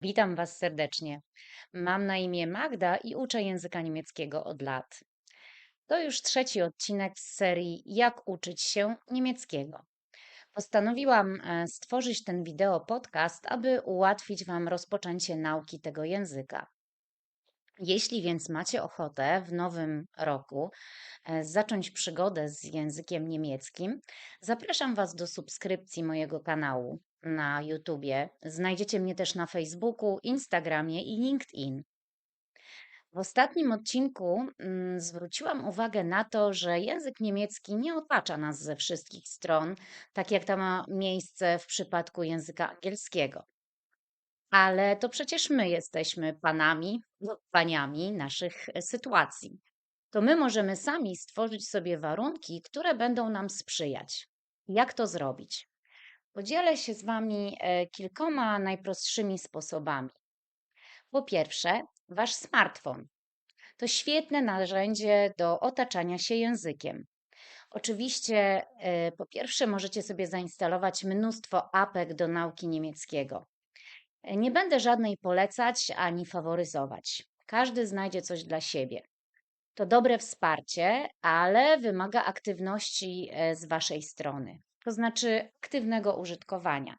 Witam Was serdecznie. Mam na imię Magda i uczę języka niemieckiego od lat. To już trzeci odcinek z serii Jak uczyć się niemieckiego. Postanowiłam e, stworzyć ten wideo podcast, aby ułatwić Wam rozpoczęcie nauki tego języka. Jeśli więc macie ochotę w nowym roku e, zacząć przygodę z językiem niemieckim, zapraszam Was do subskrypcji mojego kanału na YouTubie. Znajdziecie mnie też na Facebooku, Instagramie i LinkedIn. W ostatnim odcinku mm, zwróciłam uwagę na to, że język niemiecki nie otacza nas ze wszystkich stron, tak jak to ma miejsce w przypadku języka angielskiego. Ale to przecież my jesteśmy panami lub paniami naszych e, sytuacji. To my możemy sami stworzyć sobie warunki, które będą nam sprzyjać. Jak to zrobić? Podzielę się z Wami e, kilkoma najprostszymi sposobami. Po pierwsze, Wasz smartfon. To świetne narzędzie do otaczania się językiem. Oczywiście, e, po pierwsze, możecie sobie zainstalować mnóstwo apek do nauki niemieckiego. E, Nie będę żadnej polecać ani faworyzować. Każdy znajdzie coś dla siebie. To dobre wsparcie, ale wymaga aktywności z Waszej strony, to znaczy aktywnego użytkowania.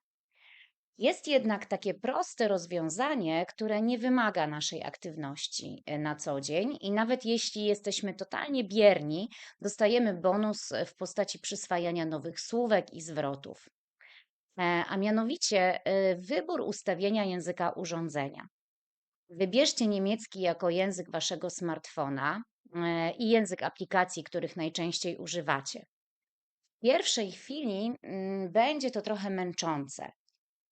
Jest jednak takie proste rozwiązanie, które nie wymaga naszej aktywności e, na co dzień, i nawet jeśli jesteśmy totalnie bierni, dostajemy bonus w postaci przyswajania nowych słówek i zwrotów. E, A mianowicie e, wybór ustawienia języka urządzenia. Wybierzcie niemiecki jako język waszego smartfona e, i język aplikacji, których najczęściej używacie. Pierwszej chwili mm, będzie to trochę męczące.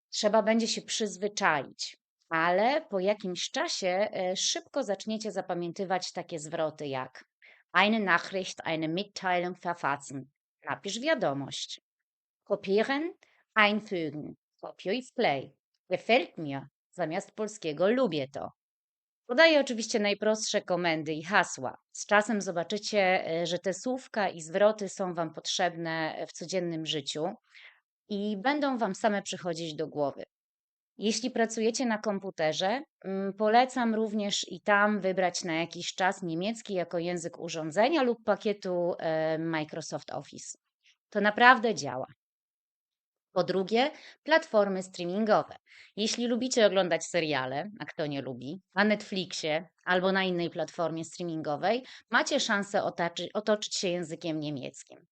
Trzeba będzie się przyzwyczaić, ale po jakimś czasie e, szybko zaczniecie zapamiętywać takie zwroty jak eine Nachricht, eine Mitteilung verfassen. Napisz wiadomość. Kopieren, einfügen. Kopiuj, wklej. Gefällt mir. Zamiast polskiego lubię to. Podaję oczywiście najprostsze komendy i hasła. Z czasem zobaczycie, e, że te słówka i zwroty są Wam potrzebne w codziennym życiu i będą Wam same przychodzić do głowy. Jeśli pracujecie na komputerze, mm, polecam również i tam wybrać na jakiś czas niemiecki jako język urządzenia lub pakietu e, Microsoft Office. To naprawdę działa. Po drugie, platformy streamingowe. Jeśli lubicie oglądać seriale, a kto nie lubi, na Netflixie albo na innej platformie streamingowej, macie szansę otaczy, otoczyć się językiem niemieckim.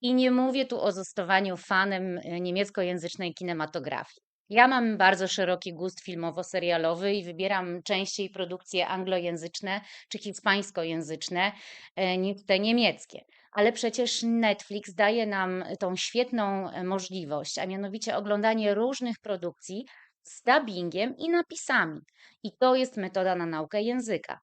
I nie mówię tu o zostawaniu fanem e, niemieckojęzycznej kinematografii. Ja mam bardzo szeroki gust filmowo-serialowy i wybieram częściej produkcje anglojęzyczne czy hiszpańskojęzyczne e, niż te niemieckie. Ale przecież Netflix daje nam tą świetną e, możliwość, a mianowicie oglądanie różnych produkcji z dubbingiem i napisami. I to jest metoda na naukę języka.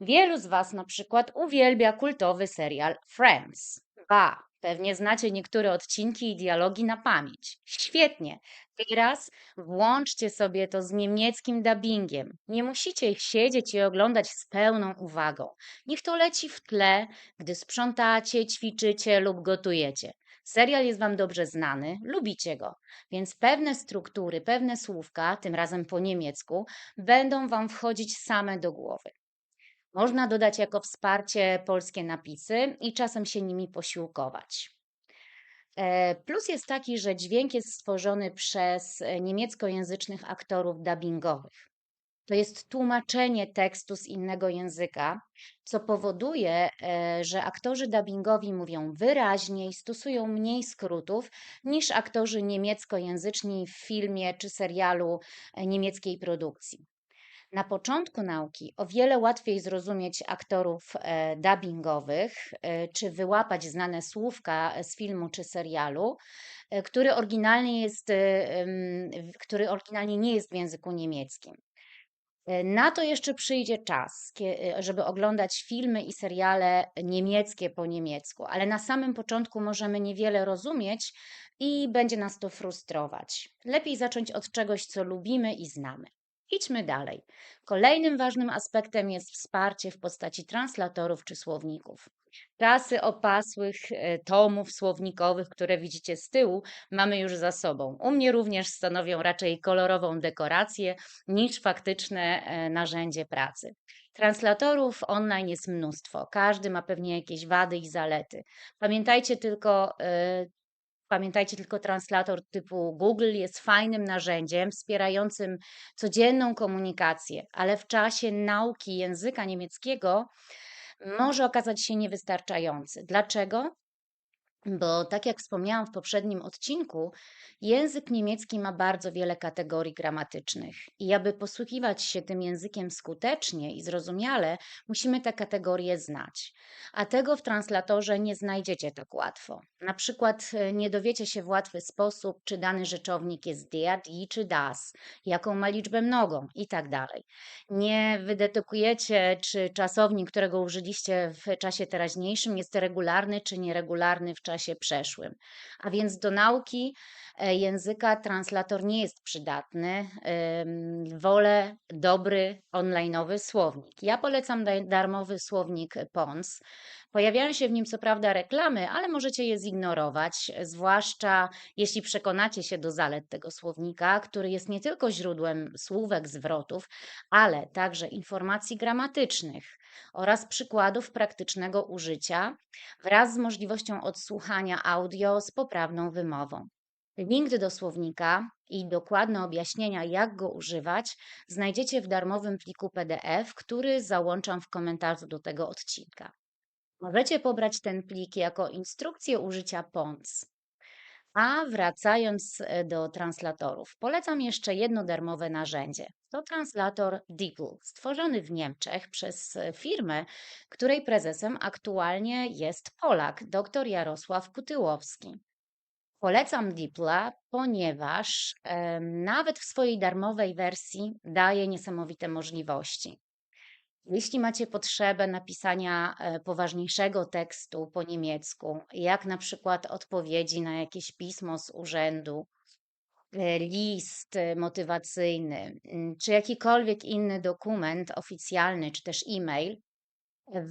Wielu z Was na przykład uwielbia kultowy serial Friends. Ba, pewnie znacie niektóre odcinki i dialogi na pamięć. Świetnie. Teraz włączcie sobie to z niemieckim dubbingiem. Nie musicie ich siedzieć i oglądać z pełną uwagą. Niech to leci w tle, gdy sprzątacie, ćwiczycie lub gotujecie. Serial jest Wam dobrze znany, lubicie go, więc pewne struktury, pewne słówka, tym razem po niemiecku, będą Wam wchodzić same do głowy. Można dodać jako wsparcie polskie napisy i czasem się nimi posiłkować. E, Plus jest taki, że dźwięk jest stworzony przez e, niemieckojęzycznych aktorów dubbingowych. To jest tłumaczenie tekstu z innego języka, co powoduje, e, że aktorzy dubbingowi mówią wyraźniej, stosują mniej skrótów niż aktorzy niemieckojęzyczni w filmie czy serialu niemieckiej produkcji. Na początku nauki o wiele łatwiej zrozumieć aktorów e, dubbingowych, e, czy wyłapać znane słówka z filmu czy serialu, e, który oryginalnie jest, który oryginalnie nie jest w języku niemieckim. Na to jeszcze przyjdzie czas, żeby oglądać filmy i seriale niemieckie po niemiecku, ale na samym początku możemy niewiele rozumieć i będzie nas to frustrować. Lepiej zacząć od czegoś, co lubimy i znamy. Idźmy dalej. Kolejnym ważnym aspektem jest wsparcie w postaci translatorów czy słowników. Czasy opasłych e, tomów słownikowych, które widzicie z tyłu, mamy już za sobą. U mnie również stanowią raczej kolorową dekorację niż faktyczne e, narzędzie pracy. Translatorów online jest mnóstwo. Każdy ma pewnie jakieś wady i zalety. Pamiętajcie tylko, e, Pamiętajcie tylko, translator typu Google jest fajnym narzędziem wspierającym codzienną komunikację, ale w czasie nauki języka niemieckiego może okazać się niewystarczający. Dlaczego? Bo tak jak wspomniałam w poprzednim odcinku, język niemiecki ma bardzo wiele kategorii gramatycznych. I aby posługiwać się tym językiem skutecznie i zrozumiale, musimy te kategorie znać. A tego w translatorze nie znajdziecie tak łatwo. Na przykład e, nie dowiecie się w łatwy sposób, czy dany rzeczownik jest der, die czy das, jaką ma liczbę mnogą i tak dalej. Nie wydedukujecie, czy czasownik, którego użyliście w czasie teraźniejszym jest regularny czy nieregularny w czasie czasie przeszłym. A więc do nauki e, języka translator nie jest przydatny. Wolę dobry onlineowy słownik. Ja polecam darmowy słownik PONS. Pojawiają się w nim co prawda reklamy, ale możecie je zignorować, zwłaszcza jeśli przekonacie się do zalet tego słownika, który jest nie tylko źródłem słówek, zwrotów, ale także informacji gramatycznych oraz przykładów praktycznego użycia wraz z możliwością odsłuchania audio z poprawną wymową. Link do słownika i dokładne objaśnienia, jak go używać, znajdziecie w darmowym pliku PDF, który załączam w komentarzu do tego odcinka. Możecie pobrać ten plik jako instrukcję użycia PONS. A wracając e, do translatorów, polecam jeszcze jedno darmowe narzędzie. To translator DeepL, stworzony w Niemczech przez e, firmę, której prezesem aktualnie jest Polak, dr Jarosław Kutyłowski. Polecam DeepLa, ponieważ e, nawet w swojej darmowej wersji daje niesamowite możliwości. Jeśli macie potrzebę napisania e, poważniejszego tekstu po niemiecku, jak na przykład odpowiedzi na jakieś pismo z urzędu, e, list e, motywacyjny, mm, czy jakikolwiek inny dokument oficjalny, czy też e-mail,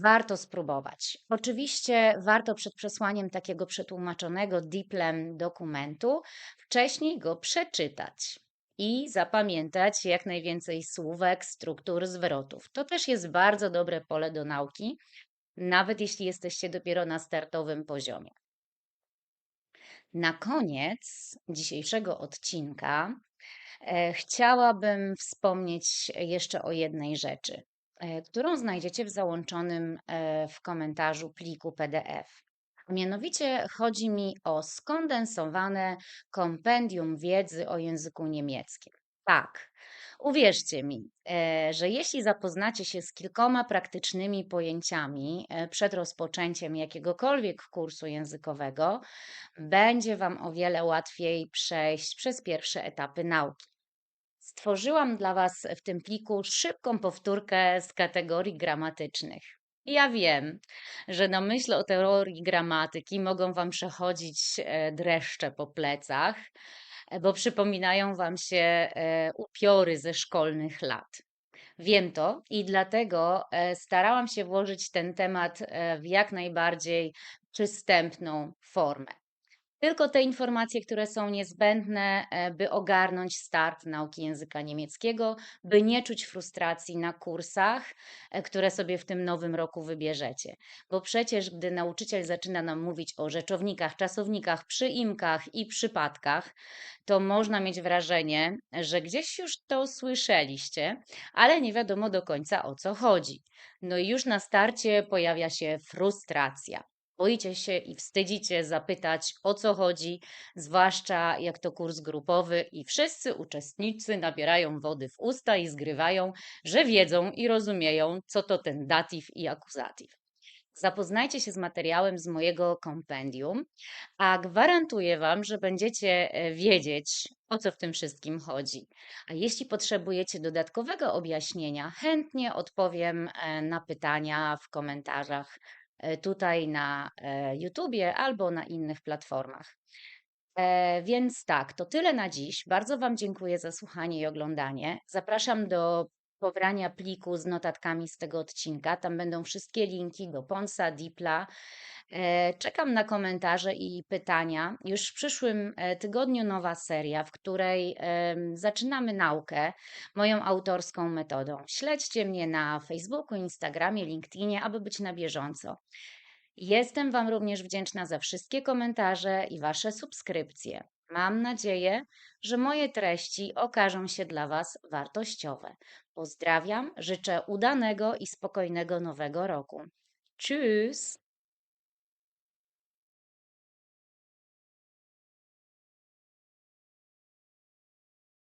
warto spróbować. Oczywiście warto przed przesłaniem takiego przetłumaczonego diplem dokumentu wcześniej go przeczytać i zapamiętać jak najwięcej słówek, struktur, zwrotów. To też jest bardzo dobre pole do nauki, nawet jeśli jesteście dopiero na startowym poziomie. Na koniec dzisiejszego odcinka e, chciałabym wspomnieć jeszcze o jednej rzeczy, e, którą znajdziecie w załączonym e, w komentarzu pliku PDF. Mianowicie chodzi mi o skondensowane kompendium wiedzy o języku niemieckim. Tak, uwierzcie mi, e, że jeśli zapoznacie się z kilkoma praktycznymi pojęciami e, przed rozpoczęciem jakiegokolwiek kursu językowego, będzie Wam o wiele łatwiej przejść przez pierwsze etapy nauki. Stworzyłam dla Was w tym pliku szybką powtórkę z kategorii gramatycznych. Ja wiem, że na myśl o teorii gramatyki mogą Wam przechodzić e, dreszcze po plecach, e, bo przypominają Wam się e, upiory ze szkolnych lat. Wiem to i dlatego starałam się włożyć ten temat w jak najbardziej przystępną formę. Tylko te informacje, które są niezbędne, e, by ogarnąć start nauki języka niemieckiego, by nie czuć frustracji na kursach, e, które sobie w tym nowym roku wybierzecie. Bo przecież, gdy nauczyciel zaczyna nam mówić o rzeczownikach, czasownikach, przyimkach i przypadkach, to można mieć wrażenie, że gdzieś już to słyszeliście, ale nie wiadomo do końca o co chodzi. No i już na starcie pojawia się frustracja. Boicie się i wstydzicie zapytać, o co chodzi, zwłaszcza jak to kurs grupowy i wszyscy uczestnicy nabierają wody w usta i zgrywają, że wiedzą i rozumieją, co to ten datyw i akuzatyw. Zapoznajcie się z materiałem z mojego kompendium, a gwarantuję Wam, że będziecie e, wiedzieć, o co w tym wszystkim chodzi. A jeśli potrzebujecie dodatkowego objaśnienia, chętnie odpowiem e, na pytania w komentarzach tutaj na e, YouTubie albo na innych platformach. E, więc tak, to tyle na dziś. Bardzo Wam dziękuję za słuchanie i oglądanie. Zapraszam do pobrania pliku z notatkami z tego odcinka. Tam będą wszystkie linki do Ponsa, Dipla. E, Czekam na komentarze i pytania. Już w przyszłym e, tygodniu nowa seria, w której zaczynamy naukę moją autorską metodą. Śledźcie mnie na Facebooku, Instagramie, LinkedInie, aby być na bieżąco. Jestem Wam również wdzięczna za wszystkie komentarze i Wasze subskrypcje. Mam nadzieję, że moje treści okażą się dla Was wartościowe. Pozdrawiam, życzę udanego i spokojnego nowego roku. Tschüss!